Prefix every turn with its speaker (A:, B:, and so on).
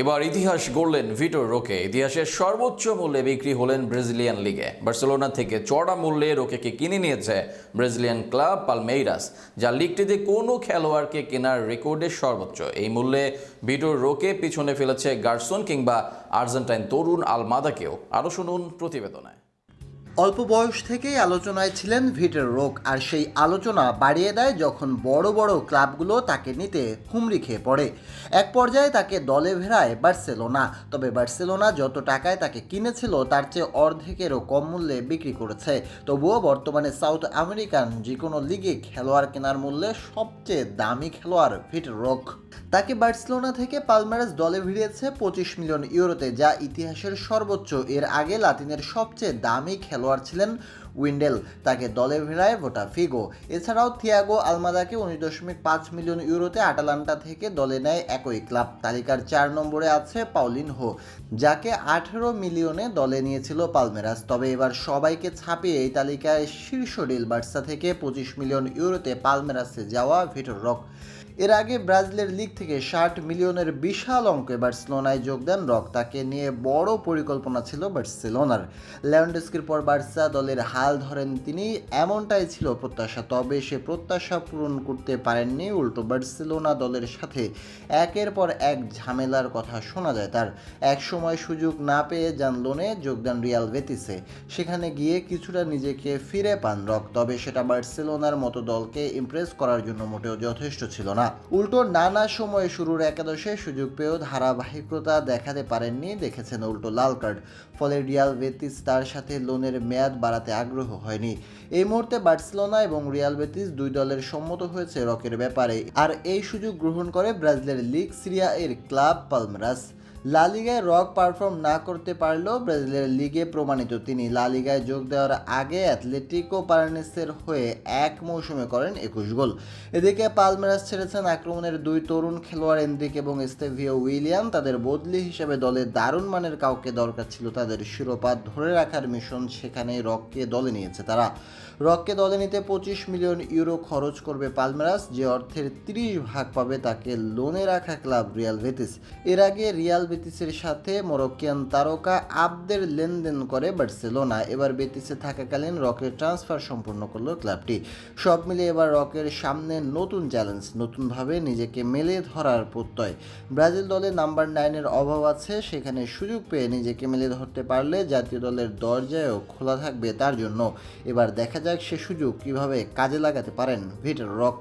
A: এবার ইতিহাস গড়লেন ভিটোর রোকে। ইতিহাসের সর্বোচ্চ মূল্যে বিক্রি হলেন ব্রাজিলিয়ান লিগে। বার্সেলোনা থেকে চড়া মূল্যে রোকেকে কিনে নিয়েছে ব্রাজিলিয়ান ক্লাব পালমেইরাস, যা লিগটিতে কোনো খেলোয়াড়কে কেনার রেকর্ডের সর্বোচ্চ। এই মূল্যে ভিটোর রোকে পিছনে ফেলেছে গার্সন কিংবা আর্জেন্টাইন তরুণ আলমাদাকেও। আরও শুনুন প্রতিবেদনায়
B: অল্প বয়স থেকেই আলোচনায় ছিলেন ভিটের রোগ, আর সেই আলোচনা বাড়িয়ে দেয় যখন বড় বড় ক্লাবগুলো তাকে নিতে হুমড়ি খেয়ে পড়ে। এক পর্যায়ে তাকে দলে ভেড়ায় বার্সেলোনা, তবে বার্সেলোনা যত টাকায় তাকে কিনেছিল তার চেয়ে অর্ধেকেরও কম মূল্যে বিক্রি করেছে। তবুও বর্তমানে সাউথ আমেরিকান যে কোনো লিগে খেলোয়াড় কেনার মূল্যে সবচেয়ে দামি খেলোয়াড় ভিটের রোগ। তাকে বার্সেলোনা থেকে পালমারাস দলে ভিড়িয়েছে পঁচিশ মিলিয়ন ইউরোতে, যা ইতিহাসের সর্বোচ্চ। এর আগে লাতিনের সবচেয়ে দামি খেলোয়াড় ছিলেন উইন্ডেল, তাকে দলে ভেড়ায় ভোটা ফিগো এছাড়াও থিয়াগো আলমাদাকে উনিশ দশমিক পাঁচ মিলিয়ন ইউরোতে আটালান্টা থেকে দলে নেয় একই ক্লাব। তালিকার চার নম্বরে আছে পাউলিনহো যাকে আঠেরো মিলিয়নে দলে নিয়েছিল পালমেরাস। তবে এবার সবাইকে ছাপিয়ে এই তালিকায় শীর্ষ ডিল বার্সা থেকে পঁচিশ মিলিয়ন ইউরোতে পালমেরাসে যাওয়া ভিটর রক। এর আগে ব্রাজিলের লিগ থেকে ষাট মিলিয়নের বিশাল অঙ্কে বার্সেলোনায় যোগ দেন রক। তাকে নিয়ে বড় পরিকল্পনা ছিল বার্সেলোনার। ল্যান্ডস্কির পর বার্সা দলের হাল ধরেন তিনি, এমনটাই ছিল প্রত্যাশা, তবে সে প্রত্যাশা পূরণ করতে পারেননি। উল্টো বার্সেলোনা দলের সাথে একের পর এক ঝামেলার কথা শোনা যায় তার। এক সময় সুযোগ না পেয়ে যান লোনে যোগদান রিয়াল বেতিসে। সেখানে গিয়ে কিছুটা নিজেকে ফিরে পান রক, তবে সেটা বার্সেলোনার মতো দলকে ইমপ্রেস করার জন্য মোটেও যথেষ্ট ছিল না। উল্টো নানা সময়ে শুরুর একাদশে সুযোগ পেয়েও ধারাবাহিকতা দেখাতে পারেননি, দেখেছেন উল্টো লাল কার্ড ফলে রিয়াল বেতিস তার সাথে লোনের মেয়াদ বাড়াতে আগ্রহ হয়নি। এই মুহূর্তে বার্সেলোনা এবং রিয়াল বেতিস দুই দলের সম্মত হয়েছে রকের ব্যাপারে। আর এই সুযোগ গ্রহণ করে ব্রাজিলের লিগ সিরিয়া এর ক্লাব পালমেরাস। লা লিগায় রক পারফর্ম না করতে পারলেও ব্রাজিলের লিগে প্রমাণিত। তিনি লালিগায় যোগ দেওয়ার আগে অ্যাথলেটিকো পারানেসের হয়ে এক মৌসুমে করেন একুশ গোল। এদিকে পালমেরাস ছেড়েছেন আক্রমণের দুই তরুণ খেলোয়াড় এনদিক এবং স্টেভিও উইলিয়াম। তাদের বদলি হিসেবে দলে দারুণ মানের কাউকে দরকার ছিল তাদের শিরোপা ধরে রাখার মিশন সেখানে রককে দলে নিয়েছে তারা। রককে দলে নিতে পঁচিশ মিলিয়ন ইউরো খরচ করবে পালমেরাস, যে অর্থের তিরিশ ভাগ পাবে তাকে লোনে রাখা ক্লাব রিয়াল বেতিস। এর আগে রিয়াল বেতিসের সাথে মরক্কিয়ান তারকা আবদের লেনদেন করে বার্সেলোনা। এবার বেতিসে থাকাকালীন রকের ট্রান্সফার সম্পূর্ণ করল ক্লাবটি। সব মিলিয়ে এবার রকের সামনে নতুন চ্যালেঞ্জ, নতুনভাবে নিজেকে মেলে ধরার প্রত্যয়। ব্রাজিল দলে নাম্বার নাইনের অভাব আছে, সেখানে সুযোগ পেয়ে নিজেকে মেলে ধরতে পারলে জাতীয় দলের দরজায়ও খোলা থাকবে তার জন্য। এবার দেখা যাক সে সুযোগ কীভাবে কাজে লাগাতে পারেন ভিটার রক।